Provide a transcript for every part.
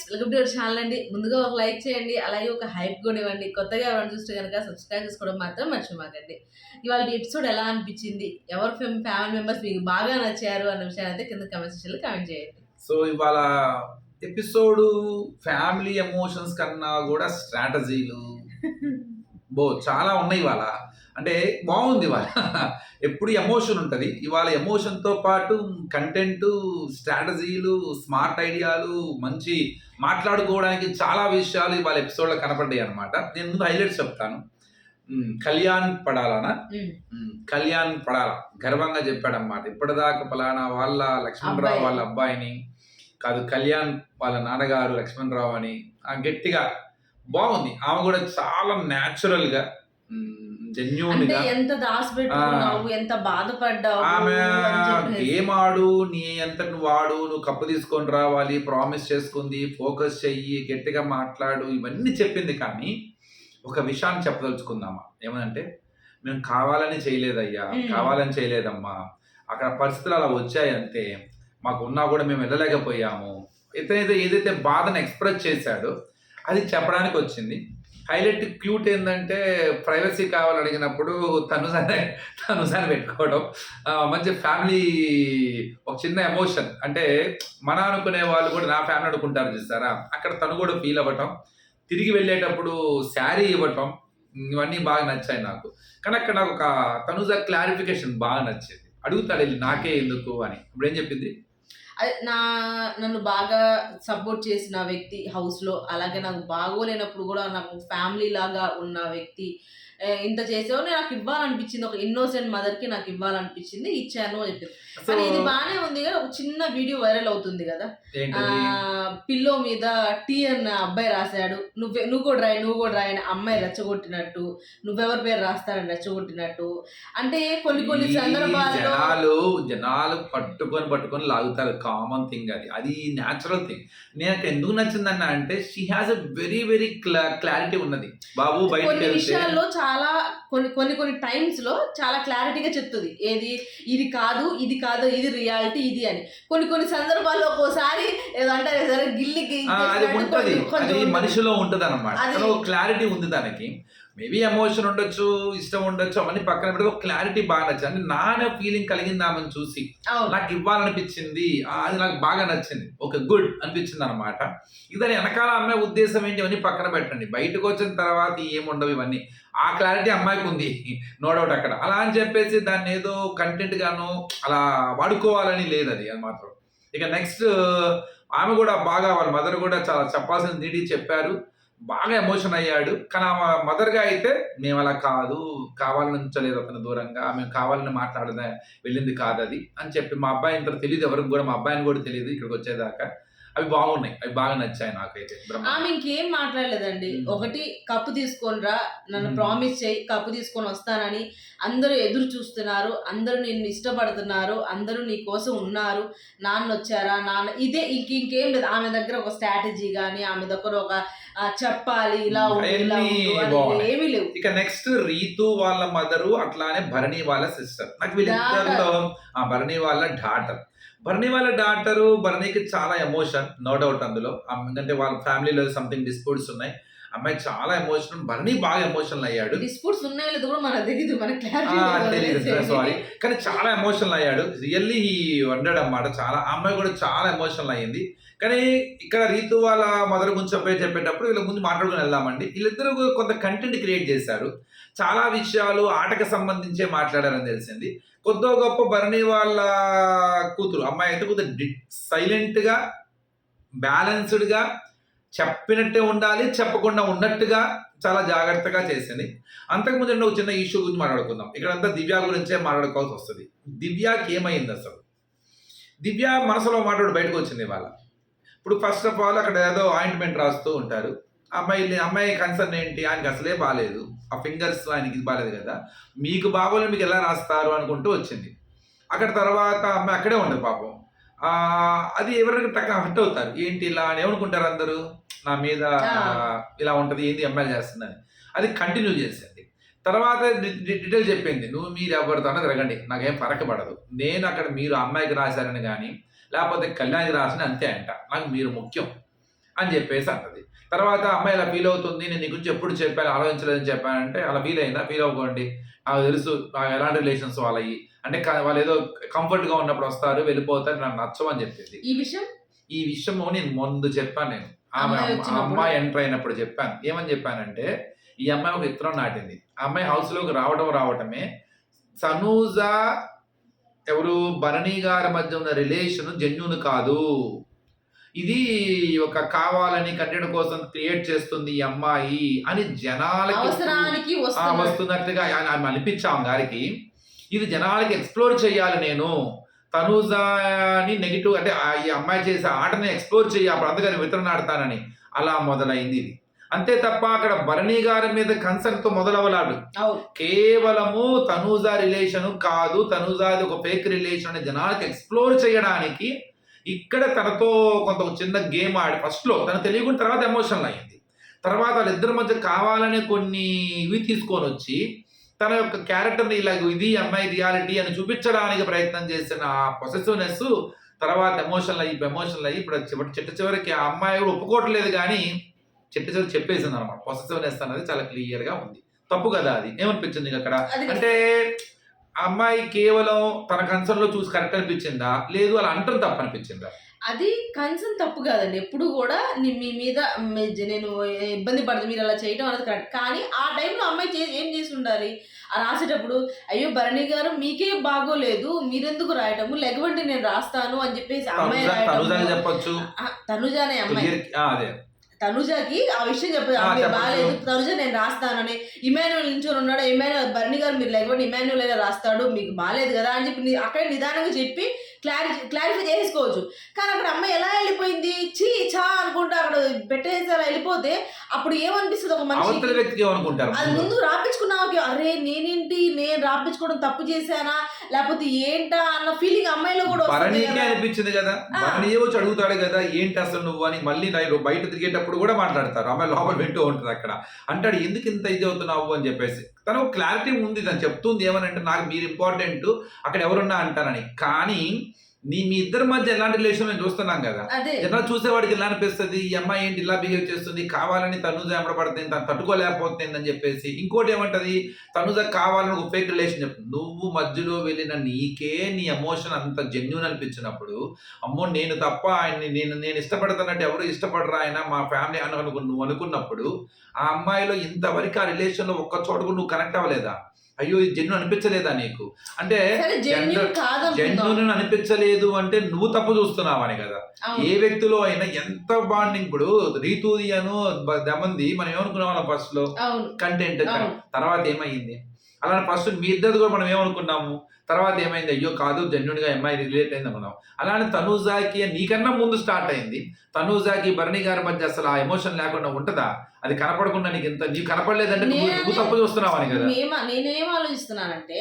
Guys welcome to our channel అండి. ముందుగా ఒక లైక్ చేయండి. అలాగే ఒక హైప్ కూడా ఇవ్వండి. కొత్తగా ఎవరైనా చూస్తే కనుక సబ్స్క్రైబ్ చేసుకోవడం మాత్రం మర్చిపోకండి. ఇవాళ ఎపిసోడ్ ఎలా అనిపించింది? ఎవరి ఫ్యామిలీ మెంబర్స్ మీకు బాగా నచ్చారు అన్న విషయాన్ని అయితే కింద కమెంట్ సెక్షన్లో కామెంట్ చేయండి. సో ఇవాళ ఎపిసోడ్ ఫ్యామిలీ ఎమోషన్స్ కన్నా కూడా స్ట్రాటజీలు బో చాలా ఉన్నాయి ఇవాళ. అంటే బాగుంది ఇవాళ. ఎప్పుడు ఎమోషన్ ఉంటుంది. ఇవాళ ఎమోషన్తో పాటు కంటెంట్ స్ట్రాటజీలు స్మార్ట్ ఐడియాలు మంచి మాట్లాడుకోవడానికి చాలా విషయాలు ఇవాళ ఎపిసోడ్లో కనపడ్డాయి అనమాట నేను ముందు హైలైట్స్ చెప్తాను. కళ్యాణ్ పడాలనా? కళ్యాణ్ పడాల. గర్వంగా చెప్పాడన్నమాట. ఇప్పటిదాకా ఫలానా వాళ్ళ లక్ష్మణరావు. వాళ్ళ అబ్బాయిని కాదు కళ్యాణ్ వాళ్ళ నాన్నగారు లక్ష్మణరావు అని. ఆ గట్టిగా బాగుంది. ఆమె కూడా చాలా న్యాచురల్ గా జెన్యున్ అంటే గా ఎంత దాసి పెట్టుకున్నావు ఎంత బాధపడ్డావు ఆమె. గేమ్ ఆడు నీ ఎంత నువ్వు ఆడు నువ్వు కప్పు తీసుకొని రావాలి ప్రామిస్ చేసుకుంది ఫోకస్ చెయ్యి గట్టిగా మాట్లాడు ఇవన్నీ చెప్పింది కానీ ఒక విషయాన్ని చెప్పదలుచుకుందామా? ఏమనంటే మేము కావాలని చేయలేదయ్యా. కావాలని చేయలేదమ్మా. అక్కడ పరిస్థితులు అలా వచ్చాయి అంతే మాకు ఉన్నా కూడా మేము వెళ్ళలేకపోయాము. ఇతనైతే ఏదైతే బాధను ఎక్స్ప్రెస్ చేశాడో అది చెప్పడానికి వచ్చింది హైలైట్ క్యూట్ ఏంటంటే ప్రైవసీ కావాలని అడిగినప్పుడు తను సరే తను సరే పెట్టుకోవడం మంచి ఫ్యామిలీ ఒక చిన్న ఎమోషన్. అంటే మన అనుకునే వాళ్ళు కూడా నా ఫ్యామిలీ అనుకుంటారు చూసారా? అక్కడ తను కూడా ఫీల్ అవ్వటం. తిరిగి వెళ్ళేటప్పుడు శారీ ఇవ్వటం. ఇవన్నీ బాగా నచ్చాయి నాకు. కానీ అక్కడ నాకు ఒక తనుజ క్లారిఫికేషన్ బాగా నచ్చింది. అడుగుతాడు వెళ్ళి నాకే ఎందుకు అని. ఇప్పుడు ఏం చెప్పింది? అదే నా నన్ను బాగా సపోర్ట్ చేసిన వ్యక్తి హౌస్లో అలాగే నాకు బాగోలేనప్పుడు కూడా నాకు ఫ్యామిలీ లాగా ఉన్న వ్యక్తి ఇంత చేసావు నాకు ఇవ్వాలనిపించింది. ఒక ఇన్నోసెంట్ మదర్కి నాకు ఇవ్వాలనిపించింది. ఇచ్చాను అని చెప్పింది కానీ ఇది బాగానే ఉంది కదా ఒక చిన్న వీడియో వైరల్ అవుతుంది కదా. పిల్లో మీద టీ అన్న అబ్బాయి రాశాడు. నువ్వే నువ్వు కూడా రాయి నువ్వు కూడా రాయి అని అమ్మాయి రెచ్చగొట్టినట్టు నువ్వెవరి పేరు రాస్తారని రెచ్చగొట్టినట్టు. అంటే కొన్ని కొన్ని సందర్భాల్లో జనాలు జనాలు పట్టుకొని పట్టుకొని లాగుతారు. కామన్ థింగ్ అది. అది న్యాచురల్ థింగ్ నాకు ఎందుకు నచ్చిందన్న అంటే she has a very very clarity ఉన్నది. బాబు వెళ్తే విషయాల్లో చాలా కొన్ని కొన్ని కొన్ని టైమ్స్లో చాలా క్లారిటీగా చెప్తుంది. ఏది? ఇది కాదు ఇది కాదు ఇది రియాలిటీ ఇది అని. కొన్ని కొన్ని సందర్భాల్లో ఒక్కోసారి ఏదో అంటారు సరే గిల్లికి. మనిషిలో ఉంటది. అనమాట అది- క్లారిటీ ఉంది దానికి. మేబీ ఎమోషన్ ఉండొచ్చు ఇష్టం ఉండొచ్చు అవన్నీ పక్కన పెట్టి ఒక క్లారిటీ బాగా నచ్చింది. అంటే నాన్న ఫీలింగ్ కలిగింది ఆమెను చూసి. నాకు ఇవ్వాలనిపించింది అది నాకు బాగా నచ్చింది. ఒక గుడ్ అనిపించింది అనమాట ఇదని వెనకాల అమ్మాయి ఉద్దేశం ఏంటి? ఇవన్నీ పక్కన పెట్టండి. బయటకు వచ్చిన తర్వాత ఏముండవు ఇవన్నీ. ఆ క్లారిటీ అమ్మాయికి ఉంది. నో డౌట్ అక్కడ. అలా అని చెప్పేసి దాన్ని ఏదో కంటెంట్ గాను అలా వాడుకోవాలని లేదు అది అది మాత్రం. ఇక నెక్స్ట్ ఆమె కూడా బాగా వాళ్ళ మదర్ కూడా చాలా చెప్పాల్సిన నీటి చెప్పారు. బాగా ఎమోషన్ అయ్యాడు. కానీ ఆమె మదర్గా అయితే మేము అలా కాదు కావాలని ఉంచలేదు అతను దూరంగా మేము కావాలని మాట్లాడదా వెళ్ళింది కాదు అది అని చెప్పి మా అబ్బాయి ఇంత తెలియదు ఎవరికి కూడా మా అబ్బాయిని కూడా తెలియదు ఇక్కడికి వచ్చేదాకా. అవి బాగున్నాయి అవి బాగా నచ్చాయి నాకైతే ఆమె ఇంకేం మాట్లాడలేదండి. ఒకటి కప్పు తీసుకొని రా నన్ను. ప్రామిస్ చేయి కప్పు తీసుకొని వస్తానని అందరూ ఎదురు చూస్తున్నారు అందరూ నిన్ను ఇష్టపడుతున్నారు అందరూ నీ కోసం ఉన్నారు నాన్న వచ్చారా నాన్న ఇదే ఇంక ఇంకేం లేదు. ఆమె దగ్గర ఒక స్ట్రాటజీ కానీ ఆమె దగ్గర ఒక ఆ, చెప్పాలి ఇలా. ఏమీ లేవు. ఇక నెక్స్ట్ రీతు వాళ్ళ మదరు అట్లానే భరణి వాళ్ళ సిస్టర్ నాకు వీళ్ళిద్దరిలో ఆ భరణి వాళ్ళ డాటర్ భరణి వాళ్ళ డాటరు భరణికి చాలా ఎమోషన్ నో డౌట్ అందులో. ఎందుకంటే వాళ్ళ ఫ్యామిలీలో సంథింగ్ డిస్ప్యూట్స్ ఉన్నాయి. అమ్మాయి చాలా ఎమోషన్ భరణి బాగా ఎమోషనల్ అయ్యాడు. డిస్ప్యూట్స్ ఉన్నాయో లేదో కూడా మనకు తెలియదు మన ఆ, తెలియదు క్లారిటీ సారీ కానీ చాలా ఎమోషనల్ అయ్యాడు. రియల్లీ ఈ వండర్డ్ అన్నమాట చాలా అమ్మాయి కూడా చాలా ఎమోషనల్ అయ్యింది. కానీ ఇక్కడ రీతు వాళ్ళ మదర్ గురించి చెప్పే చెప్పేటప్పుడు వీళ్ళ ముందు మాట్లాడుకుని వెళ్దామండి. వీళ్ళిద్దరూ కొంత కంటెంట్ క్రియేట్ చేశారు. చాలా విషయాలు ఆటకు సంబంధించే మాట్లాడారని తెలిసింది. కొద్దో గొప్ప భరణి వాళ్ళ కూతురు అమ్మాయి అయితే కొంత సైలెంట్గా బ్యాలెన్స్డ్గా చెప్పినట్టే ఉండాలి చెప్పకుండా ఉన్నట్టుగా చాలా జాగ్రత్తగా చేసింది. అంతకుముందు ఒక చిన్న ఇష్యూ గురించి మాట్లాడుకుందాం. ఇక్కడంతా దివ్య గురించే మాట్లాడుకోవాల్సి వస్తుంది. దివ్యకి ఏమైంది అసలు? దివ్య మనసులో మాట్లాడు బయటకు వచ్చింది వాళ్ళ ఇప్పుడు ఫస్ట్ ఆఫ్ ఆల్ అక్కడ ఏదో ఆయింట్మెంట్ రాస్తూ ఉంటారు. అమ్మాయి అమ్మాయి కన్సర్న్ ఏంటి? ఆయనకి అసలే బాగాలేదు ఆ ఫింగర్స్ ఆయనకి ఇది బాగాలేదు కదా. మీకు బాగోలేదు మీకు ఎలా రాస్తారు అనుకుంటూ వచ్చింది. అక్కడ తర్వాత అమ్మాయి అక్కడే ఉండదు పాపం. అది ఎవరికి టక్క హట్ అవుతారు. ఏంటి ఇలా అని ఏమనుకుంటారు అందరూ? నా మీద. ఇలా ఉంటది ఏంది అమ్మాయి చేస్తుందని అది కంటిన్యూ చేసింది. తర్వాత డీటెయిల్ చెప్పింది. నువ్వు మీరు ఎవరితోనే తిరగండి. నాకేం పడదు. నేను అక్కడ మీరు అమ్మాయికి రాశారని కానీ లేకపోతే కళ్యాణ్కి రాసిన అంతే అంట. నాకు మీరు ముఖ్యం అని చెప్పేసి అంటది. తర్వాత అమ్మాయి ఇలా ఫీల్ అవుతుంది నేను నీ గురించి ఎప్పుడు చెప్పాను ఆలోచించలేదని చెప్పానంటే అలా ఫీల్ అయిందా? ఫీల్ అవ్వకండి. నాకు తెలుసు నాకు ఎలాంటి రిలేషన్స్ వాళ్ళవి అంటే వాళ్ళు ఏదో comfort గా ఉన్నప్పుడు వస్తారు వెళ్ళిపోతారు నాకు నచ్చమని చెప్పింది. ఈ విషయం? ఈ విషయము నేను ముందు చెప్పాను నేను. ఆమె అమ్మాయి ఎంటర్ అయినప్పుడు చెప్పాను. ఏమని చెప్పానంటే ఈ అమ్మాయి ఒక విత్తనం నాటింది. ఆ అమ్మాయి house లోకి రావడం రావటమే సనూజా ఎవరు భరణి గారి మధ్య ఉన్న రిలేషన్ జెన్యున్ కాదు. ఇది ఒక కావాలని కంటెంట్ కోసం క్రియేట్ చేస్తుంది ఈ అమ్మాయి అని జనాలకి వస్తున్నట్టుగా ఆమె అనిపించాం గారికి. ఇది జనాలకి ఎక్స్ప్లోర్ చేయాలి నేను. తనూజాని నెగిటివ్ అంటే ఈ అమ్మాయి చేసే ఆటని ఎక్స్ప్లోర్ చేయి అప్పుడు అందుకని వితరణ ఆడతానని అలా మొదలైంది ఇది. అంతే తప్ప అక్కడ భరణి గారి మీద కన్సర్న్తో మొదలవలాడు కేవలము తనూజా రిలేషన్ కాదు తనూజాది ఒక ఫేక్ రిలేషన్ అని జనాలకు ఎక్స్ప్లోర్ చేయడానికి ఇక్కడ తనతో కొంత చిన్న గేమ్ ఆడి ఫస్ట్లో తను తెలియకుండా తర్వాత ఎమోషనల్ అయ్యింది. తర్వాత వాళ్ళిద్దరి మధ్య కావాలనే కొన్ని ఇవి తీసుకొని వచ్చి తన యొక్క క్యారెక్టర్ని ఇలా ఇది అమ్మాయి రియాలిటీ అని చూపించడానికి ప్రయత్నం చేసిన ఆ పొసెసివ్నెస్ తర్వాత ఎమోషనల్ అయ్యి ఎమోషనల్ అయ్యి ఇప్పుడు చివరి చిట్ట చివరికి ఆ అమ్మాయి కూడా ఒప్పుకోవట్లేదు కానీ చివరి చెప్పేసింది అనమాట పొసెసివ్నెస్ అనేది చాలా క్లియర్గా ఉంది. తప్పు కదా అది? ఏమనిపించింది నీకు అక్కడ? అంటే అమ్మాయి కేవలం తన కన్సర్న్లో చూసి కరెక్ట్ అనిపించిందా? లేదు అలా అంటాం తప్పు అనిపించిందా? అది కన్సర్న్ తప్పు కాదండి. ఎప్పుడు కూడా మీ మీద నేను ఇబ్బంది పడదు మీరు అలా చేయడం అనేది కరెక్ట్ కానీ ఆ టైంలో అమ్మాయి చే ఏం చేసి ఉండాలి ఆ రాసేటప్పుడు అయ్యో భరణి గారు మీకే బాగోలేదు మీరెందుకు రాయటము? లెగవండి నేను రాస్తాను అని చెప్పేసి అమ్మాయి తనుజా తనుజాని అమ్మాయి. తనుజాకి ఆ విషయం చెప్పదు. బాగాలేదు తనుజ నేను రాస్తానని. ఇమాన్యుల్ నించొని ఉన్నాడు? ఇమాన్యుల్ భరణి గారు మీరు లేకపోతే ఇమాన్యుల్ అయినా రాస్తాడు. మీకు బాగాలేదు కదా అని చెప్పి అక్కడే నిదానంగా చెప్పి క్లారి క్లారిఫై చేసుకోవచ్చు కానీ అక్కడ అమ్మాయి ఎలా వెళ్ళిపోయింది? చీ చా అనుకుంటా అక్కడ పెట్టేసి అలా వెళ్ళిపోతే అప్పుడు ఏమనిపిస్తుంది ఒక మనిషి వ్యక్తికి ఏమనుకుంటారు అది ముందు? రాపించుకున్నావు అరే నేనేంటి? నేను రాపించుకోవడం తప్పు చేశానా? లేకపోతే ఏంటా? అన్న ఫీలింగ్ అమ్మాయిలో కూడా భరణికే. అనిపించింది కదా. ఆ. భరణి వచ్చి అడుగుతాడు కదా ఏంటి అసలు నువ్వు? అని మళ్ళీ నై- బయట తిరిగేటప్పుడు కూడా మాట్లాడతారు. అమ్మాయి లోపల వింటూ ఉంటుంది అక్కడ. అంటాడు ఎందుకు ఇంత ఇది అవుతున్నావు? అని చెప్పేసి. తనకు క్లారిటీ ఉంది తను చెప్తుంది ఏమనంటే నాకు మీరు ఇంపార్టెంట్ అక్కడ ఎవరున్నా అంటానని కానీ నీ మీ ఇద్దరి మధ్య ఎలాంటి రిలేషన్ మేము చూస్తున్నాం కదా. జనాలు చూసేవాడికి ఎలా అనిపిస్తుంది? ఈ అమ్మాయి ఏంటి ఇలా బిహేవ్ చేస్తుంది? కావాలని తనుజ ఎంబడపడుతుంది తను తట్టుకోలేకపోతుంది అని చెప్పేసి. ఇంకోటి ఏమంటది? తనుజ కావాలని ఒక ఫేక్ రిలేషన్ చెప్తుంది. నువ్వు మధ్యలో వెళ్ళిన నీకే నీ ఎమోషన్ అంత జెన్యున్ అనిపించినప్పుడు అమ్మో నేను తప్ప ఆయన్ని నేను నేను ఇష్టపడుతున్నట్టు ఎవరు ఇష్టపడరు ఆయన? మా ఫ్యామిలీ అని అనుకు నువ్వు అనుకున్నప్పుడు ఆ అమ్మాయిలో ఇంతవరకు ఆ రిలేషన్లో ఒక్క చోట కూడా నువ్వు కనెక్ట్ అవ్వలేదా? అయ్యో ఇది జెన్యున్ అనిపించలేదా నీకు? అంటే జెన్యున్ అనిపించలేదు అంటే నువ్వు తప్పు చూస్తున్నావని కదా. ఏ వ్యక్తిలో అయినా ఎంత బాండింగ్ ఇప్పుడు రీతూది అను దమంది మనం ఏమనుకునే వాళ్ళం ఫస్ట్లో? కంటెంట్. తర్వాత ఏమైంది? అలానే ఫస్ట్ మీ ఇద్దరిది కూడా మనం ఏమనుకున్నాము? తర్వాత ఏమైంది? అయ్యో కాదు జెన్యున్గా అమ్మాయి రిలేట్ అయింది అనుకున్నాం అలానే తనూజాకి నీకన్నా ముందు స్టార్ట్ అయింది. తనూజాకి భరణి గారి మధ్య అసలు ఆ ఎమోషన్ లేకుండా ఉంటదా? అది కనపడకుండా నీకు ఇంత నీకు కనపడలేదంటే నువ్వు తప్పు చూస్తున్నావని కదా మేమ నేనేం ఆలోచిస్తున్నానంటే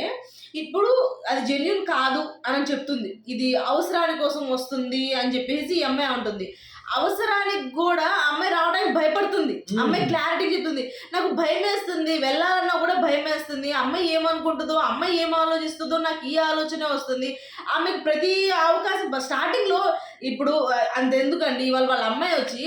ఇప్పుడు అది జెన్యున్ కాదు అని చెప్తుంది. ఇది అవసరాని కోసం వస్తుంది అని చెప్పేసి ఈ అమ్మాయి అంటుంది. అవసరానికి కూడా అమ్మాయి రావడానికి భయపడుతుంది. మ్మ్. అమ్మాయి క్లారిటీ చెప్తుంది నాకు భయం వేస్తుంది వెళ్ళాలన్నా కూడా భయం వేస్తుంది. అమ్మాయి ఏమనుకుంటుందో అమ్మాయి ఏం ఆలోచిస్తుందో నాకు ఈ ఆలోచన వస్తుంది. ఆమెకు ప్రతి అవకాశం స్టార్టింగ్లో ఇప్పుడు అంతెందుకండి ఇవాళ వాళ్ళ అమ్మాయి వచ్చి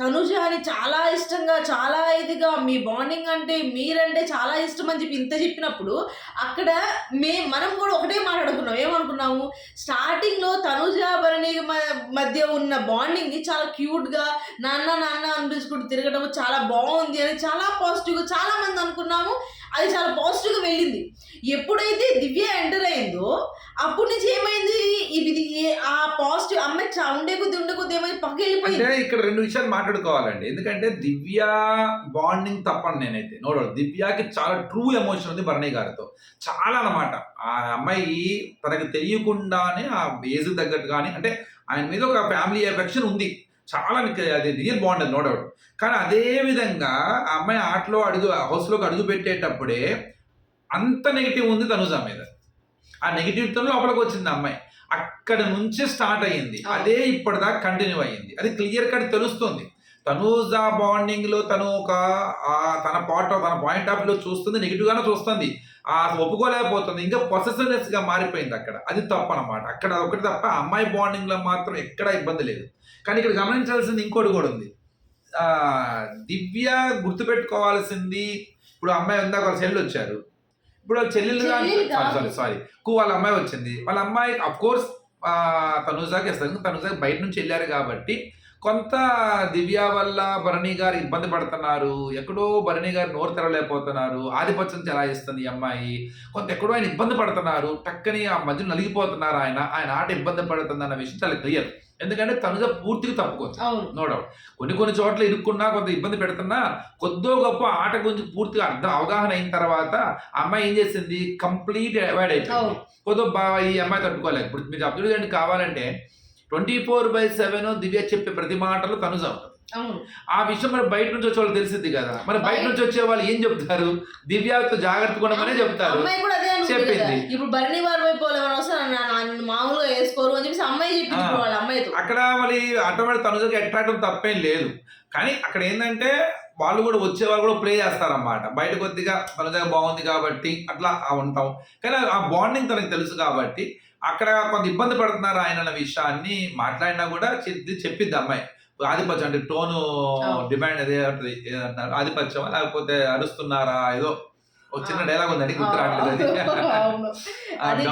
తనుజ అని చాలా ఇష్టంగా చాలా ఇదిగా మీ బాండింగ్ అంటే మీరంటే చాలా ఇష్టం అని చెప్పి ఇంత చెప్పినప్పుడు అక్కడ మే మనం కూడా ఒకటే మాట్లాడుకున్నాం ఏమనుకున్నాము? స్టార్టింగ్లో తనుజ భరణి మ- మధ్య ఉన్న బాండింగ్ చాలా క్యూట్గా నాన్న నాన్న అనిపించుకుంటూ తిరగడం చాలా బాగుంది అని చాలా పాజిటివ్ చాలామంది చాలా మంది అనుకున్నాము. అది చాలా పాజిటివ్గా వెళ్ళింది. ఎప్పుడైతే దివ్య ఎంటర్ అయిందో అప్పటి నుంచి ఏమైంది? ఇది ఆ పాజిటివ్ అమ్మాయి చా- ఉండే కొద్ది ఉండే కొద్ది ఏమైంది? పక్క వెళ్ళిపోయింది. ఇక్కడ రెండు విషయాలు మాట్లాడుకోవాలండి. ఎందుకంటే దివ్య బాండింగ్ తప్పని నేనైతే. నోడు దివ్యకి చాలా ట్రూ ఎమోషన్ ఉంది భరణి గారితో. చాలా అన్నమాట. ఆ అమ్మాయి తనకు తెలియకుండానే ఆ ఏజ్ తగ్గట్టు కానీ అంటే ఆయన మీద ఒక ఫ్యామిలీ ఎఫెక్షన్ ఉంది. చాలా నీకు అది రియల్ బాండ్ నో డౌట్. కానీ అదే విధంగా ఆ అమ్మాయి ఆటలో అడుగు హౌస్లోకి అడుగు పెట్టేటప్పుడే అంత నెగిటివ్ ఉంది తనుజా మీద. ఆ నెగిటివ్తో లోపలికి వచ్చింది అమ్మాయి. అక్కడ నుంచి స్టార్ట్ అయ్యింది. అదే ఇప్పటిదాకా కంటిన్యూ అయ్యింది. అది క్లియర్ కట్ తెలుస్తుంది. తనూజా బాండింగ్లో తను ఒక ఆ, తన పార్ట్ తన పాయింట్ ఆఫ్లో చూస్తుంది నెగిటివ్ గానే చూస్తుంది. ఆ ఒప్పుకోలేకపోతుంది. ఇంకా పొసెసివ్నెస్గా మారిపోయింది అక్కడ. అది తప్పు అనమాట అక్కడ ఒకటి తప్ప అమ్మాయి బాండింగ్లో మాత్రం ఎక్కడ ఇబ్బంది లేదు. కానీ ఇక్కడ గమనించాల్సింది ఇంకోటి కూడా ఉంది. ఆ, దివ్య గుర్తుపెట్టుకోవాల్సింది ఇప్పుడు అమ్మాయి ఉందా వాళ్ళ చెల్లి వచ్చారు. ఇప్పుడు వాళ్ళ చెల్లెలు చెల్లెలు కాదు. సారీ సారీ కు వాళ్ళ అమ్మాయి వచ్చింది. వాళ్ళ అమ్మాయి అఫ్ కోర్స్ తనుజాకి ఇస్తారు. తనుజాకి బయట నుంచి వెళ్ళారు కాబట్టి కొంత దివ్య వల్ల భరణి గారు ఇబ్బంది పడుతున్నారు. ఎక్కడో భరణి గారు నోరు తెరవలేకపోతున్నారు. ఆధిపత్యం చెలాయిస్తుంది ఈ అమ్మాయి. కొంత ఎక్కడో ఆయన ఇబ్బంది పడుతున్నారు. టక్కని ఆ మధ్య నలిగిపోతున్నారు ఆయన. ఆయన ఆట ఇబ్బంది పడుతుంది అన్న విషయం చాలా క్లియర్. ఎందుకంటే తనుజ పూర్తిగా తప్పుకోవచ్చు. నో డౌట్ కొన్ని కొన్ని చోట్ల ఇరుక్కున్నా కొంత ఇబ్బంది పెడుతున్నా కొద్దో గొప్ప ఆట గురించి పూర్తిగా అర్థం అవగాహన అయిన తర్వాత అమ్మాయి ఏం చేసింది? కంప్లీట్ అవాయిడ్ అయిపోయింది. కొద్దో బాగా ఈ అమ్మాయి తట్టుకోలేదు. ఇప్పుడు మీరు అబ్జర్వ్ చేయండి కావాలంటే twenty four by seven Divya చెప్పే ప్రతి మాటలు తనుజ ఉంటుంది ఆ విషయం మరి బయట నుంచి వచ్చే వాళ్ళు తెలిసింది కదా. మరి బయట నుంచి వచ్చే వాళ్ళు ఏం చెప్తారు? దివ్యతో జాగ్రత్తగా ఉండమనే చెప్తారు. చెప్పింది. ఇప్పుడు భరణి వారి వైపు వాళ్ళు మామూలుగా వేసుకోరు అని చెప్పేసి అమ్మాయి చెప్పింది వాళ్ళ అమ్మాయితో. అక్కడ మరి ఆటోమేటిక్ తనుజకి అట్రాక్ట్ తప్పేం లేదు. కానీ అక్కడ ఏంటంటే వాళ్ళు కూడా వచ్చే వాళ్ళు కూడా ప్లే చేస్తారన్నమాట. బయట కొద్దిగా తనుజ బాగుంది కాబట్టి అట్లా ఉంటాం. కానీ ఆ బాండింగ్ తనకు తెలుసు కాబట్టి అక్కడ కొంత ఇబ్బంది పడుతున్నారు ఆయన అన్న విషయాన్ని మాట్లాడినా కూడా చెప్పిద్ది అమ్మాయి. ఆధిపత్యం అంటే టోను. డిమాండ్ అదే ఏదంటారు? ఆధిపత్యం లేకపోతే అరుస్తున్నారా? ఏదో ఒక చిన్న డైలాగ్ ఉందండి గుర్తు రావట్లేదు అది.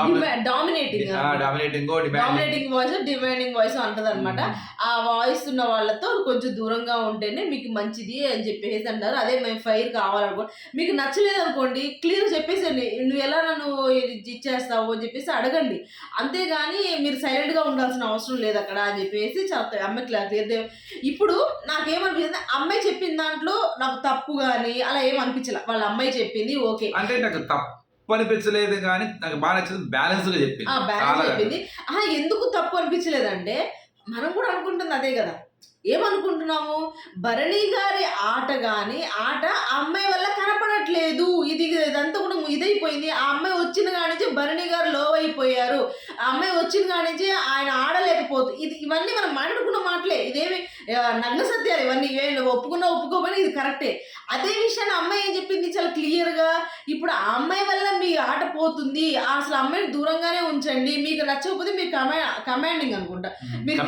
Dominating dominating dominating voice demanding voice అంటది అనమాట ఆ వాయిస్ ఉన్న వాళ్ళతో కొంచెం దూరంగా ఉంటేనే మీకు మంచిది అని చెప్పేసి అంటారు. అదే మేము ఫైర్ కావాలనుకో మీకు నచ్చలేదు అనుకోండి క్లియర్ చెప్పేసండి నువ్వు ఎలా నన్ను ఇది ఇచ్చేస్తావు అని చెప్పేసి అడగండి. అంతేగాని మీరు సైలెంట్గా ఉండాల్సిన అవసరం లేదు అక్కడ అని చెప్పేసి చాలా అమ్మాయి క్లియర్ ఇప్పుడు నాకేమనిపించింది అమ్మాయి చెప్పిన దాంట్లో నాకు తప్పు కానీ అలా ఏం అనిపించలే. వాళ్ళ అమ్మాయి చెప్పింది ఓకే. అంటే నాకు తప్పు అనిపించలేదు కానీ నాకు బాగా నచ్చింది బ్యాలెన్స్గా చెప్పింది. ఆ బ్యాలెన్స్ చెప్పింది. ఆహా ఎందుకు తప్పు అనిపించలేదంటే మనం కూడా అనుకుంటుంది అదే కదా. ఏమనుకుంటున్నాము? భరణి గారి ఆట గాని ఆట ఆ అమ్మాయి వల్ల కనపడట్లేదు. ఇది ఇదంతా కూడా ఇదైపోయింది. ఆ అమ్మాయి వచ్చిన కానించి భరణి గారు లో అయిపోయారు. ఆ అమ్మాయి వచ్చిన కానించి ఆయన ఆడలేకపోతు ఇది ఇవన్నీ మనం మాట్లాడుకున్న మాటలే. ఇదేమి ఆ, నగ్న సత్యాలు ఇవన్నీ. ఇవేమి ఒప్పుకున్నా ఒప్పుకోమని ఇది కరెక్టే. అదే విషయాన్ని అమ్మాయి ఏం చెప్పింది? చాలా క్లియర్గా ఇప్పుడు ఆ అమ్మాయి వల్ల మీ ఆట పోతుంది. అసలు అమ్మాయిని దూరంగానే ఉంచండి. మీకు నచ్చకపోతే మీరు కమా కమాండింగ్ అనుకుంటా. మీరు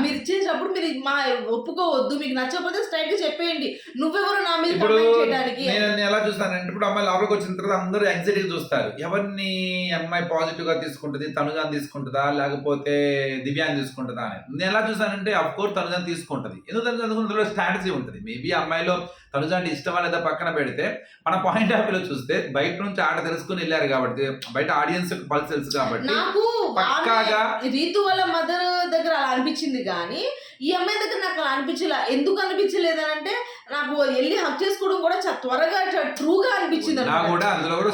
మీరు చేసినప్పుడు మీరు మా ఒప్పుకోవద్దు. మీకు నచ్చకపోతే స్ట్రైట్గా చెప్పేయండి. నువ్వెవరు నా మీద చేయడానికి. నేను ఎలా చూస్తానంటే ఇప్పుడు అమ్మాయి లోపలికి వచ్చిన తర్వాత అందరూ యాంగ్జైటీ చూస్తారు. ఎవరిని అమ్మాయి పాజిటివ్గా తీసుకుంటుంది? తనుజాన్ తీసుకుంటుందా? లేకపోతే దివ్యాన్ని తీసుకుంటుందా? అని. నేను ఎలా చూసానంటే అఫ్ కోర్స్ తనుజాన్ తీసుకుంటది ఎందుకంటే అందులో స్ట్రాటజీ ఉంటుంది. మేబీ అమ్మాయిలో తనుజా అంటే ఇష్టమా లేదా పక్కన పెడితే మన పాయింట్ ఆఫ్ వ్యూలో చూస్తే బయట నుంచి ఆట తెలుసుకుని వెళ్ళారు కాబట్టి బయట ఆడియన్స్ పల్స్ తెలుసు కాబట్టి పక్కాగా రీతు వాళ్ళ మదర్ దగ్గర అలా అనిపించింది కానీ ఈ అమ్మాయి దగ్గర నాకు అలా అనిపించలే ఎందుకు అనిపించలేదు అని అంటే నాకు వెళ్ళి హక్ చేసుకోవడం కూడా చాలా త్వరగా ట్రూగా అనిపించింది. కూడా అందులో కూడా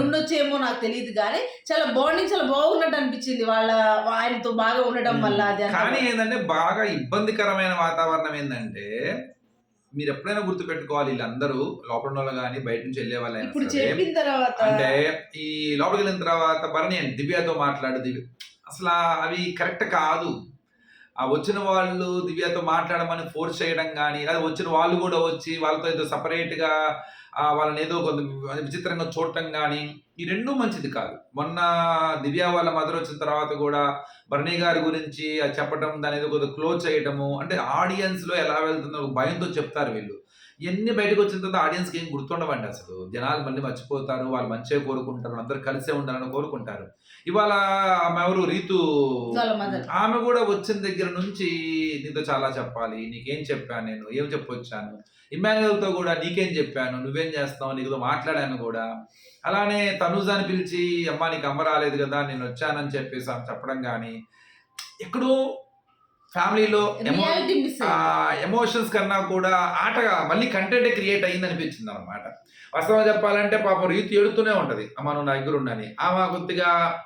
ఉండొచ్చేమో నాకు తెలియదు కానీ చాలా బాండింగ్ చాలా బాగున్నట్టు అనిపించింది వాళ్ళ ఆయనతో బాగా ఉండడం వల్ల అది. కానీ ఏంటంటే బాగా ఇబ్బందికరమైన వాతావరణం ఏంటంటే మీరు ఎప్పుడైనా గుర్తు పెట్టుకోవాలి వీళ్ళందరూ లోపల వాళ్ళు కానీ బయట నుంచి వెళ్ళే తర్వాత అంటే ఈ లోపలికి వెళ్ళిన తర్వాత భరణి అండి దివ్యతో మాట్లాడు దివ్య అసలు అవి కరెక్ట్ కాదు. ఆ వచ్చిన వాళ్ళు దివ్యతో మాట్లాడమని ఫోర్స్ చేయడం కానీ లేదా వచ్చిన వాళ్ళు కూడా వచ్చి వాళ్ళతో ఏదో separate గా ఆ, వాళ్ళని ఏదో కొంత విచిత్రంగా చూడటం కానీ ఈ రెండూ మంచిది కాదు. మొన్న దివ్య వాళ్ళ మదర్ వచ్చిన తర్వాత కూడా భరణి గారి గురించి అది చెప్పడం దాని ఏదో కొద్దిగా క్లోజ్ చేయటము అంటే ఆడియన్స్లో ఎలా వెళ్తుందో భయంతో చెప్తారు వీళ్ళు. ఎన్ని బయటకు వచ్చిన తర్వాత ఆడియన్స్కి ఏం గుర్తుండవండి అసలు. జనాలు మళ్ళీ మర్చిపోతారు వాళ్ళు మంచిగా కోరుకుంటారు అందరూ కలిసే ఉండాలని కోరుకుంటారు. ఇవాళ ఆమె ఎవరు? రీతు. ఆమె కూడా వచ్చిన దగ్గర నుంచి నీతో చాలా చెప్పాలి. నీకేం చెప్పాను నేను? ఏం చెప్పొచ్చాను? ఇమ్మాన్యువల్తో కూడా నీకేం చెప్పాను? నువ్వేం చేస్తావు నీతో మాట్లాడాను కూడా. అలానే తనుజాని పిలిచి అమ్మ నీకు అమ్మ రాలేదు కదా నేను వచ్చానని చెప్పేసి చెప్పడం కానీ ఎక్కడో ఫ్యామిలీలో ఎమోషన్స్ కన్నా కూడా ఆటగా మళ్ళీ కంటెంట్ క్రియేట్ అయింది అనిపించింది అనమాట వాస్తవం చెప్పాలంటే పాపం రీతి ఏడుతూనే ఉంటది. అమ్మ నువ్వు నా దగ్గర ఉండని ఆమె కొద్దిగా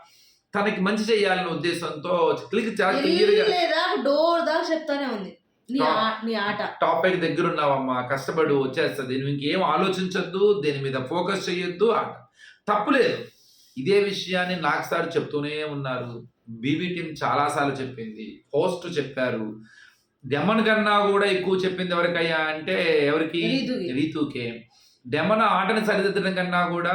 తనకి మంచి చేయాలనే ఉద్దేశంతో క్లిక్ చాలా క్లియర్గా లేదా డోర్ దాకా చెప్తానే ఉంది. టాపిక్ దగ్గర ఉన్నావమ్మా కష్టపడి వచ్చేస్తుంది. నువ్వు ఇంకేం ఆలోచించొద్దు దేని మీద ఫోకస్ చేయొద్దు ఆట. తప్పులేదు ఇదే విషయాన్ని నాకు సార్ చెప్తూనే ఉన్నారు. బీబీ టీం చాలాసార్లు చెప్పింది. హోస్ట్ చెప్పారు. డెమన్ కన్నా కూడా ఎక్కువ చెప్పింది ఎవరికయ్యా అంటే ఎవరికి? రీతుకి. డెమన్ ఆటని సరిదిద్దడం కన్నా కూడా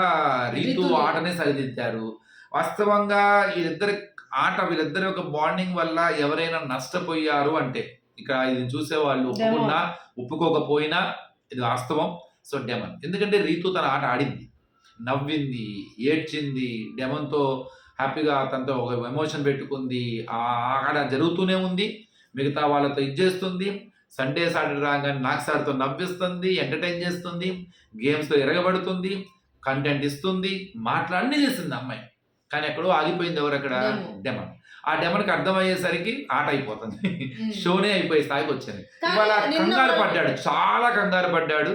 రీతు. ఆటని సరిదిద్దారు. వాస్తవంగా వీళ్ళిద్దరి ఆట వీళ్ళిద్దరి యొక్క బాండింగ్ వల్ల ఎవరైనా నష్టపోయారు అంటే ఇక్కడ ఇది చూసే వాళ్ళు ఒప్పుకున్నా ఒప్పుకోకపోయినా ఇది వాస్తవం. So demon. ఎందుకంటే రీతు తన ఆట ఆడింది. నవ్వింది ఏడ్చింది డెమన్తో హ్యాపీగా తనతో ఒక ఎమోషన్ పెట్టుకుంది. ఆ ఆట జరుగుతూనే ఉంది. మిగతా వాళ్ళతో ఇది చేస్తుంది. సండే సాటర్డే రాగానే నాకు సార్తో నవ్విస్తుంది ఎంటర్టైన్ చేస్తుంది గేమ్స్లో ఎరగబడుతుంది కంటెంట్ ఇస్తుంది మాట్లాడి చేస్తుంది అమ్మాయి. కానీ ఎక్కడో ఆగిపోయింది ఎవరు అక్కడ. డెమన్ ఆ డెమన్కి అర్థమయ్యేసరికి ఆట అయిపోతుంది. షోనే అయిపోయి స్థాయికి వచ్చింది ఇవాళ కంగారు పడ్డాడు. చాలా కంగారు పడ్డాడు.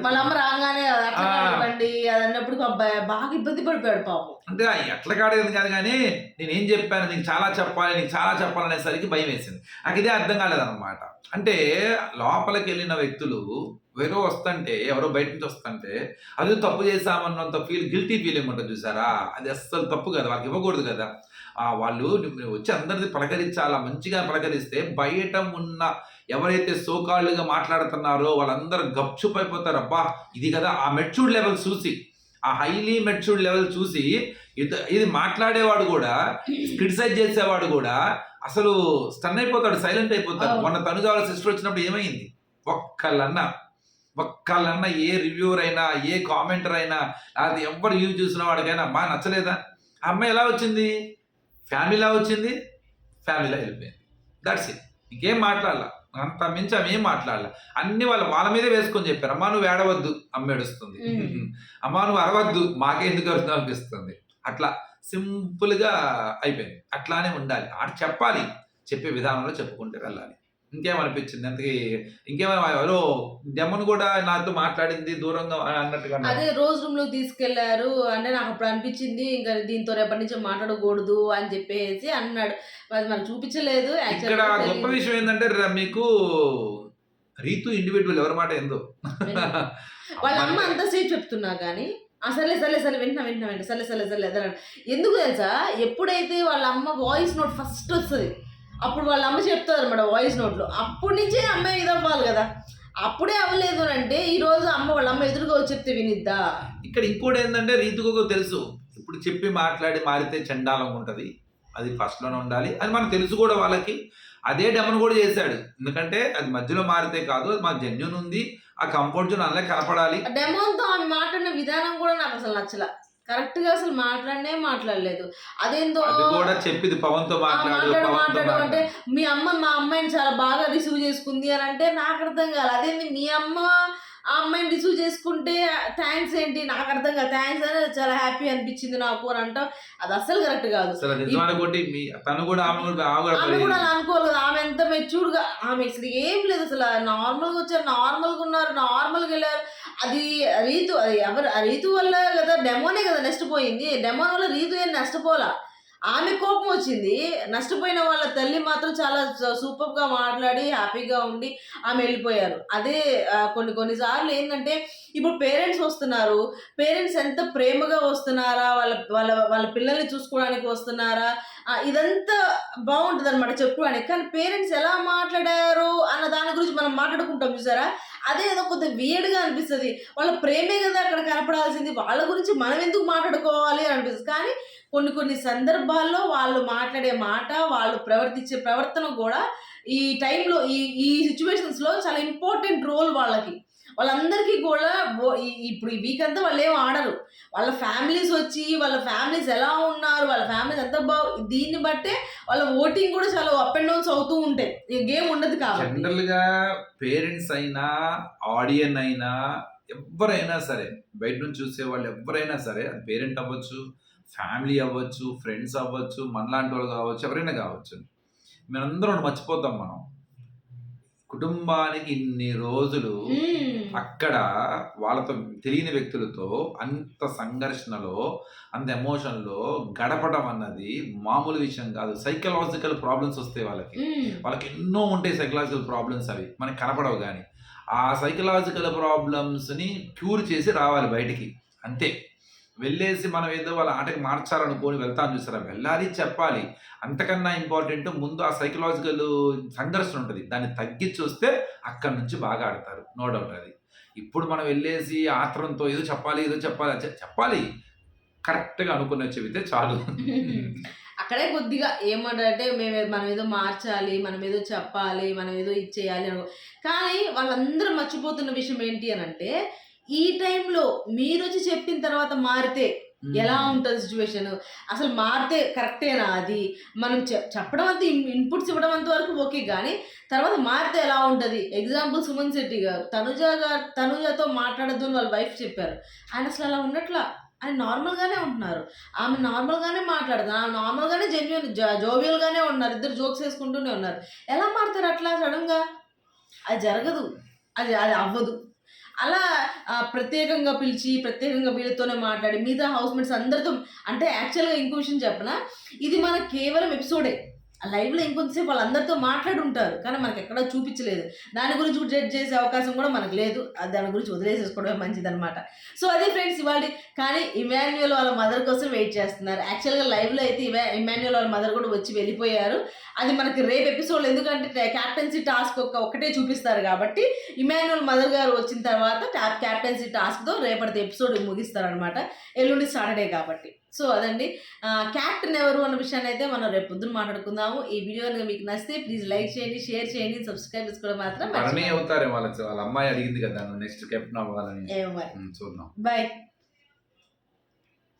అన్నప్పుడు బాగా ఇబ్బంది పడిపోయాడు పాపం. అంటే ఎట్లా కాడేది కాదు కానీ నేనేం చెప్పాను నీకు చాలా చెప్పాలి నీకు చాలా చెప్పాలనేసరికి భయం వేసింది. నాకు ఇదే అర్థం కాలేదన్నమాట. అంటే లోపలికి వెళ్ళిన వ్యక్తులు వేరే వస్తుంటే ఎవరో బయట నుంచి వస్తుంటే అది తప్పు చేశామన్నంత ఫీల్ గిల్టీ ఫీలింగ్ ఉంటుంది చూసారా? అది అస్సలు తప్పు కదా వాళ్ళకి ఇవ్వకూడదు కదా. వాళ్ళు వచ్చి అందరిది పలకరించాలా మంచిగా పలకరిస్తే బయట ఉన్న ఎవరైతే సోకాళ్ళుగా మాట్లాడుతున్నారో వాళ్ళందరూ గప్చుప్ అయిపోతారు. అబ్బా ఇది కదా ఆ మెచ్యూర్డ్ లెవెల్ చూసి. ఆ హైలీ మెచ్యూర్డ్ లెవెల్ చూసి ఇది ఇది మాట్లాడేవాడు కూడా క్రిటిసైజ్ చేసేవాడు కూడా అసలు స్టన్ అయిపోతాడు సైలెంట్ అయిపోతాడు. మొన్న తనుజ వాళ్ళ సిస్టర్ వచ్చినప్పుడు ఏమైంది? ఒక్కళ్ళన్నా ఒక్కళ్ళన్నా ఏ రివ్యూవర్ అయినా ఏ కామెంటర్ అయినా అది ఎవరు రివ్యూ చూసిన వాడికైనా బాగా నచ్చలేదా? ఆ అమ్మాయి ఎలా వచ్చింది? ఫ్యామిలీలా వచ్చింది? ఫ్యామిలీలా వెళ్ళిపోయింది. దట్స్ ఇట్ ఇంకేం మాట్లాడాల. అంత మించి ఆమె ఏం మాట్లాడాల. అన్ని వాళ్ళ వాళ్ళ మీదే వేసుకొని చెప్పారు. అమ్మా నువ్వు ఏడవద్దు. అమ్మ ఏడుస్తుంది. మ్మ్. అమ్మా నువ్వు అరవద్దు. మాకే ఎందుకు అర్థం అనిపిస్తుంది. అట్లా సింపుల్గా అయిపోయింది. అట్లానే ఉండాలి. ఆడ చెప్పాలి. చెప్పే విధానంలో చెప్పుకుంటూ వెళ్ళాలి. ఇంకేమనిపించింది అంతకీ ఇంకేమైనా ఎవరో డెమన్ కూడా నాతో మాట్లాడింది దూరంగా అన్నట్టుగా. అదే రోజు రూమ్లో తీసుకెళ్ళారు అంటే నాకు అప్పుడు అనిపించింది ఇంకా దీంతో రేపటి నుంచి మాట్లాడకూడదు అని చెప్పేసి అన్నాడు అది మనకు చూపించలేదు ఇక్కడ గొప్ప. విషయం ఏంటంటే మీకు రీతు ఇండివిజువల్ ఎవరి మాట ఏందో వాళ్ళ అమ్మ అంతసేపు చెప్తున్నా కానీ సర్లే సర్లే సర్లే వింటున్నా వింటున్నా వింటున్నా సర్లే సర్లే అన్నాడు. ఎందుకు తెలుసా ఎప్పుడైతే వాళ్ళ అమ్మ వాయిస్ నోట్ ఫస్ట్ వస్తుంది అప్పుడు వాళ్ళ అమ్మ చెప్తుంది అనమాట వాయిస్ నోట్లో. అప్పటి నుంచే అమ్మాయి ఇది అవ్వాలి కదా. అప్పుడే అవ్వలేదు అంటే ఈ రోజు అమ్మ వాళ్ళ అమ్మ ఎదురుగా వచ్చి చెప్తే వినిద్దా? ఇక్కడ ఇంకోటి ఏంటంటే రీతుకు తెలుసు. ఇప్పుడు చెప్పి మాట్లాడి మారితే చండాలంగా ఉంటుంది. అది ఫస్ట్లోనే ఉండాలి. అది మనకు తెలుసు కూడా వాళ్ళకి. అదే డెమన్ కూడా చేశాడు. ఎందుకంటే అది మధ్యలో మారితే కాదు. అది మాకు జెన్యున్ ఉంది. ఆ కంఫర్ట్ జోన్ అందులో కనపడాలి. డెమోన్తో ఆమె మాట్లాడిన విధానం కూడా నాకు అసలు నచ్చల. కరెక్ట్గా అసలు మాట్లాడనే మాట్లాడలేదు. అదేందో అది కూడా చెప్పింది పవన్తో మాట్లాడు అంటే మీ అమ్మ మా అమ్మాయిని చాలా బాగా రిసీవ్ చేసుకుంది అని అంటే నాకు అర్థం కాదు అదేంది మీ అమ్మ ఆ అమ్మాయిని రిసీవ్ చేసుకుంటే థ్యాంక్స్ ఏంటి? నాకు అర్థం కాదు థ్యాంక్స్ అని చాలా హ్యాపీ అనిపించింది నాకు అని అంటాం అది అస్సలు కరెక్ట్ కాదు. అసలు తను కూడా ఆమె కూడా ఆమె కూడా కదా ఆమె ఎంత మెచ్యూర్డ్గా ఆమె అసలు ఏం లేదు అసలు. నార్మల్గా వచ్చారు నార్మల్గా ఉన్నారు నార్మల్గా వెళ్ళారు. అది రీతు అది ఎవరు ఆ రీతు వల్ల కదా డెమోనే కదా నష్టపోయింది. డెమోన్ వల్ల రీతు ఏం నష్టపోలా? ఆమె కోపం వచ్చింది. నష్టపోయిన వాళ్ళ తల్లి మాత్రం చాలా సూపర్గా మాట్లాడి హ్యాపీగా ఉండి ఆమె వెళ్ళిపోయారు. అదే కొన్ని కొన్నిసార్లు ఏంటంటే ఇప్పుడు పేరెంట్స్ వస్తున్నారు. పేరెంట్స్ ఎంత ప్రేమగా వస్తున్నారా? వాళ్ళ వాళ్ళ వాళ్ళ పిల్లల్ని చూసుకోవడానికి వస్తున్నారా? ఇదంతా బాగుంటుంది అనమాట చెప్పుకోవడానికి. కానీ పేరెంట్స్ ఎలా మాట్లాడారు అన్న దాని గురించి మనం మాట్లాడుకుంటాం చూసారా? అదే ఏదో కొంత వేడిగా అనిపిస్తుంది. వాళ్ళ ప్రేమే కదా అక్కడ కనపడాల్సింది. వాళ్ళ గురించి మనం ఎందుకు మాట్లాడుకోవాలి అని అనిపిస్తుంది. కానీ కొన్ని కొన్ని సందర్భాల్లో వాళ్ళు మాట్లాడే మాట వాళ్ళు ప్రవర్తించే ప్రవర్తన కూడా ఈ టైంలో ఈ ఈ సిచ్యువేషన్స్లో చాలా ఇంపార్టెంట్ రోల్ వాళ్ళకి. వాళ్ళందరికీ కూడా ఇప్పుడు ఈ వీక్ అంతా వాళ్ళు ఏం ఆడరు. వాళ్ళ ఫ్యామిలీస్ వచ్చి వాళ్ళ ఫ్యామిలీస్ ఎలా ఉన్నారు వాళ్ళ ఫ్యామిలీస్ ఎంత బాగు దీన్ని బట్టే వాళ్ళ ఓటింగ్ కూడా చాలా అప్ అండ్ డౌన్స్ అవుతూ ఉంటాయి. గేమ్ ఉండదు కాబట్టి. జనరల్గా పేరెంట్స్ అయినా ఆడియన్ అయినా ఎవరైనా సరే బయట నుంచి చూసే వాళ్ళు ఎవరైనా సరే పేరెంట్ అవ్వచ్చు ఫ్యామిలీ అవ్వచ్చు ఫ్రెండ్స్ అవ్వచ్చు మనలాంటి వాళ్ళు కావచ్చు ఎవరైనా కావచ్చు. మనందరం మర్చిపోతాం మనం. కుటుంబానికి ఇన్ని రోజులు. అక్కడ వాళ్ళతో తెలియని వ్యక్తులతో అంత సంఘర్షణలో అంత ఎమోషన్లో గడపడం అన్నది మామూలు విషయం కాదు. సైకలాజికల్ ప్రాబ్లమ్స్ వస్తాయి వాళ్ళకి. వాళ్ళకి ఎన్నో ఉంటాయి సైకలాజికల్ ప్రాబ్లమ్స్ అవి. మనకి కనపడవు కానీ ఆ సైకలాజికల్ ప్రాబ్లమ్స్ని క్యూర్ చేసి రావాలి బయటికి. అంతే. వెళ్ళేసి మనం ఏదో వాళ్ళ ఆటకి మార్చాలనుకొని వెళ్తాను చూసారా? వెళ్ళాలి చెప్పాలి. అంతకన్నా ఇంపార్టెంట్ ముందు ఆ సైకలాజికల్ సంఘర్షణ ఉంటుంది. దాన్ని తగ్గించి వస్తే అక్కడి నుంచి బాగా ఆడతారు. నో డౌట్ అది. ఇప్పుడు మనం వెళ్ళేసి ఆత్రంతో ఏదో చెప్పాలి ఏదో చెప్పాలి చెప్పాలి. కరెక్ట్గా అనుకున్న చెబితే చాలు. అక్కడే కొద్దిగా ఏమంటారంటే మేము మనం ఏదో మార్చాలి మనం ఏదో చెప్పాలి మనం ఏదో ఇచ్చేయాలి అనుకో. కానీ వాళ్ళందరూ మర్చిపోతున్న విషయం ఏంటి అని అంటే ఈ టైంలో మీరు వచ్చి చెప్పిన తర్వాత మారితే ఎలా ఉంటుంది సిచ్యువేషన్? అసలు మారితే కరెక్టేనా అది? మనం చె- చెప్పడం అంత ఇన్పుట్స్ ఇవ్వడం అంత వరకు ఓకే కానీ తర్వాత మారితే ఎలా ఉంటుంది? ఎగ్జాంపుల్ సుమన్ శెట్టి గారు తనుజ గారు తనుజతో మాట్లాడద్దు అని వాళ్ళ వైఫ్ చెప్పారు. ఆయన అసలు అలా ఉన్నట్లా? ఆయన నార్మల్గానే ఉంటున్నారు. ఆమె నార్మల్గానే మాట్లాడుతుంది ఆమె నార్మల్గానే జెన్యున్ జోవియల్గానే ఉన్నారు. ఇద్దరు జోక్స్ వేసుకుంటూనే ఉన్నారు. ఎలా మారుతారు అట్లా సడన్గా? అది జరగదు. అది అది అవ్వదు. అలా ప్రత్యేకంగా పిలిచి ప్రత్యేకంగా వీళ్ళతోనే మాట్లాడి మిగతా హౌస్ మేట్స్ అందరితో అంటే యాక్చువల్గా ఇంకో విషయం చెప్పనా? ఇది మన కేవలం ఎపిసోడే లైవ్లో ఇంకొంతసేపు వాళ్ళందరితో మాట్లాడుంటారు కానీ మనకి ఎక్కడా చూపించలేదు. దాని గురించి కూడా జడ్జ్ చేసే అవకాశం కూడా మనకు లేదు. దాని గురించి వదిలేసేసుకోవడమే మంచిదనమాట సో అదే ఫ్రెండ్స్ ఇవాళ కానీ ఇమాన్యుయల్ వాళ్ళ మదర్ కోసం వెయిట్ చేస్తున్నారు. యాక్చువల్గా లైవ్లో అయితే ఇవా ఇమాన్యుయల్ వాళ్ళ మదర్ కూడా వచ్చి వెళ్ళిపోయారు. అది మనకి రేపు ఎపిసోడ్ ఎందుకంటే క్యాప్టెన్సీ టాస్క్ ఒక్క ఒకటే చూపిస్తారు కాబట్టి ఇమాన్యుయల్ మదర్ గారు వచ్చిన తర్వాత క్యాప్టెన్సీ టాస్క్తో రేపటి ఎపిసోడ్ ముగిస్తారనమాట ఎల్లుండి సాటర్డే కాబట్టి. సో అదండి. క్యాప్టెన్ ఎవరు అన్న విషయాన్ని అయితే మనం రేపు పొద్దున్న మాట్లాడుకుందాము. ఈ వీడియో మీకు నచ్చితే ప్లీజ్ లైక్ చేయండి షేర్ చేయండి సబ్స్క్రైబ్ చేసుకోవడం మాత్రం అవుతారే వాళ్ళ అమ్మాయి అడిగింది కదా నెక్స్ట్ కెప్టెన్ అవ్వాలని. చూద్దాం. బాయ్.